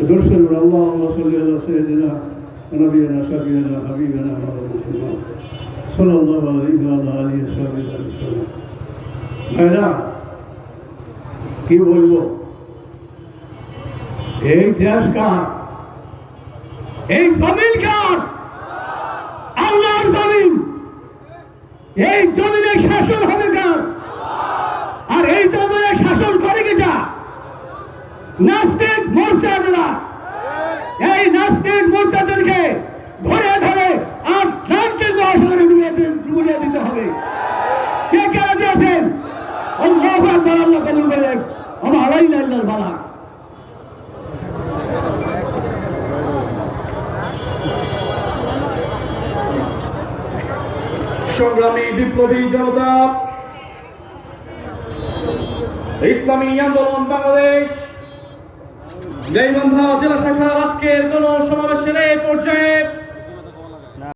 درسل اللهم صل على سيدنا ونبينا شفينا حبيبنا محمد صلى الله عليه وعلى اله وصحبه وسلم ভাইরা কি বলবো এই দেশ কার এই জমিন কার আল্লাহর জমিন এই জমিনে শাসন হবে কার আর এই জমিনে শাসন করে কিটা নাস্তিক মোর্চাদেরা। এই নাস্তিক মোর্চাদেরকে ধরে ধরে আটলান্টিক মহাসাগরে ডুবিয়ে দিতে হবে। কে কে রাজি আছেন? আল্লাহ আকবার, আল্লাহ কবুল করে আমার আলাইনা আল্লাহর বালা সংগ্রামী বিপ্লবী জনতা, ইসলামী আন্দোলন বাংলাদেশ গাইবান্ধা জেলা শাখার আজকের গণ সমাবেশের পর্যায়ে।